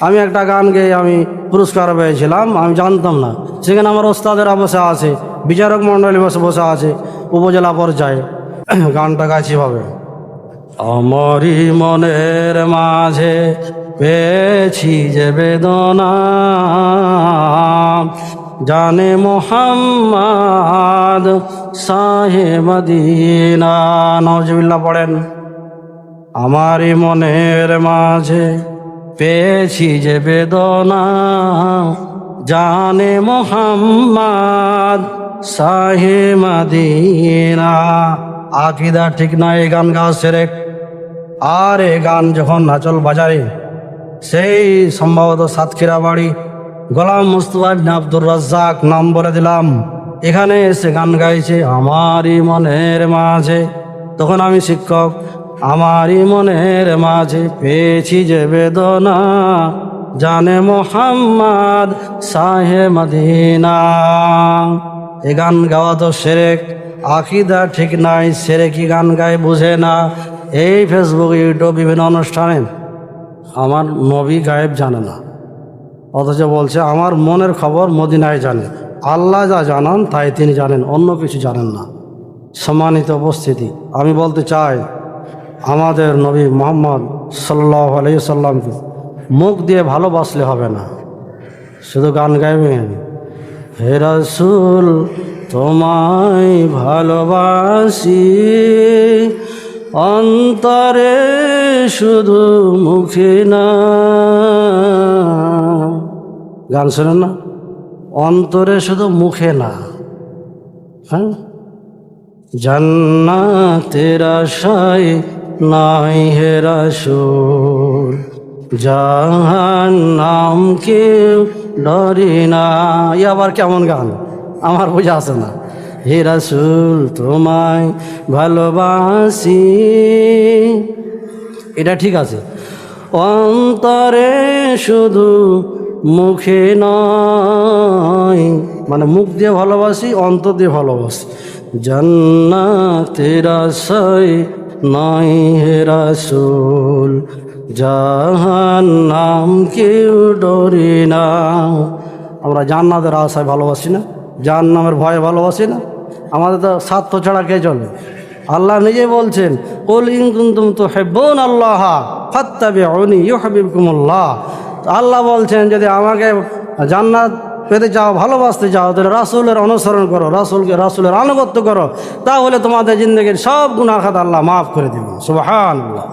আমি একটা গান গেয়ে আমি পুরস্কার পেয়েছিলাম, আমি জানতাম না। সেখানে আমার ওস্তাদেরা বসে আছে, বিচারক মণ্ডলী বসে বসে আছে, উপজেলা পর্যায়ে। গানটা গাইছি ভাবে। আমারই মনের মাঝে পেয়েছি যে বেদনা। জানে মোহাম্মদ সাহে মদিনা। নজবিল্লা পড়েন। আমারই মনের মাঝে পেয়েছি যে বেদনা, জানে মোহাম্মদ সাহে মদিনা। আকিদা ঠিক না এই গান গা সেরেক আর এ গান যখন নাচল বাজারে, সেই সম্ভবত সাতক্ষীরা বাড়ি, গোলাম মুস্তফা আব্দুর রাজ্জাক নাম বলে দিলাম। এখানে এসে গান গাইছে আমারই মনের মাঝে। তখন আমি শিক্ষক আমারই মনের মাঝে পেয়েছি যে বেদনা। জানে মোহাম্মদ সাহে মদিনা। এ গান গাওয়া তো সেরেক, আকিদা ঠিক নাই সেরেকি গান গায় বুঝে না। এই ফেসবুক ইউটিউব বিভিন্ন অনুষ্ঠানে আমার নবী গায়েব জানে না। অথচ বলছে, আমার মনের খবর মদিনায় জানে। আল্লাহ যা জানান, তাই তিনি জানেন, অন্য কিছু জানেন না। সম্মানিত উপস্থিতি, আমি বলতে চাই আমাদের নবী মোহাম্মদ সাল্লাহ আলাইসাল্লামকে মুখ দিয়ে ভালোবাসলে হবে না। শুধু গান গাইবেন হে রসুল, তোমায় ভালোবাসি। অন্তরে শুধু মুখে না। গান শোনেন না? অন্তরে শুধু মুখে না। হ্যাঁ? জান্নাতের আশায় নাই হে রাসূল জাহান্নাম কেউ ডরি না। আবার কেমন গান? আমার বোঝা আছে না। হে রাসূল, তোমায় ভালোবাসি। এটা ঠিক আছে। অন্তরে শুধু মুখে নয় মানে মুখ দিয়ে ভালোবাসি, অন্তর দিয়ে ভালোবাসি। জান্নাতের আশায় নয় রাসূল জাহান্নাম কেউ ডরি না। আমরা জান্নাতের আশায় ভালোবাসি না, জাহান্নামের ভয়ে ভালোবাসি না। আমাদের তো স্বার্থ ছাড়া কে চলে? আল্লাহ নিজে বলছেন, কুল ইন তো তুহিব্বুন আল্লাহ ফাত্তাবিউনি ইউহিব্বুকুমুল্লাহ। তো আল্লাহ বলছেন, যদি আমাকে জান্নাত পেতে যাও, ভালোবাসতে যাও, তাহলে রাসুলের অনুসরণ করো, রাসুলকে, রাসুলের আনুগত্য করো, তাহলে তোমাদের জিন্দগির সব গুণাখাত আল্লাহ মাফ করে দিবেন। সুবহানাল্লাহ।